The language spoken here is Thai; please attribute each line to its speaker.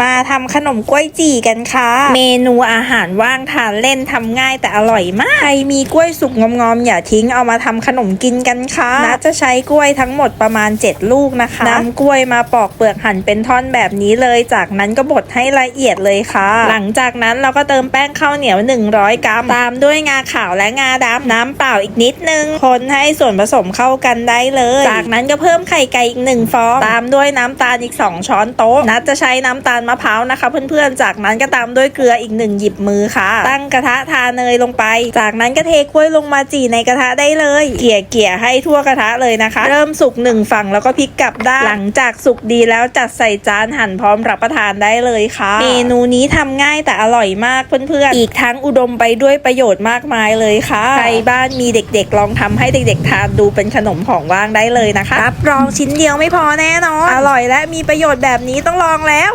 Speaker 1: มาทำขนมกล้วยจี่กันค่ะ เมนูอาหารว่างทานเล่นทำง่ายแต่อร่อยมาก ใครมีกล้วยสุกงอมๆอย่าทิ้งเอามาทำขนมกินกันค่ะนัดจะใช้กล้วยทั้งหมดประมาณ 7 ลูกนะคะนำกล้วยมาปอกเปลือกหั่นเป็นท่อนแบบนี้เลย จากนั้นก็บดให้ละเอียดเลยค่ะ หลังจากนั้นเราก็เติมแป้งข้าวเหนียว 100 กรัม ตามด้วยงาขาวและงาดำน้ำเปล่าอีกนิดนึง คนให้ส่วนผสมเข้ากันได้เลย จากนั้นก็เพิ่มไข่ไก่อีกหนึ่งฟอง ตามด้วยน้ำตาลอีก 2 ช้อนโต๊ะนัดจะใช้น้ำตาลมะพร้าวนะคะ เพื่อนๆ จากนั้นก็ตามด้วยเกลืออีกหนึ่งหยิบมือค่ะ ตั้งกระทะทาเนยลงไป จากนั้นก็เทกล้วยลงมาจี่ในกระทะได้เลย เกี่ยเกี่ยๆให้ทั่วกระทะเลยนะคะ เริ่มสุกหนึ่งฝั่งแล้วก็พลิกกลับด้านหลังจากสุกดีแล้วจัดใส่จานหั่นพร้อมรับประทานได้เลยค่ะ เมนูนี้ทำง่ายแต่อร่อยมากเพื่อนๆ อีกทั้งอุดมไปด้วยประโยชน์มากมายเลยค่ะใครบ้านมีเด็กๆ ลองทำให้เด็กๆ ทานดูเป็นขนมของว่างได้เลยนะคะรับรองชิ้นเดียวไม่พอแน่นอนอร่อยและมีประโยชน์แบบนี้ต้องลองแล้ว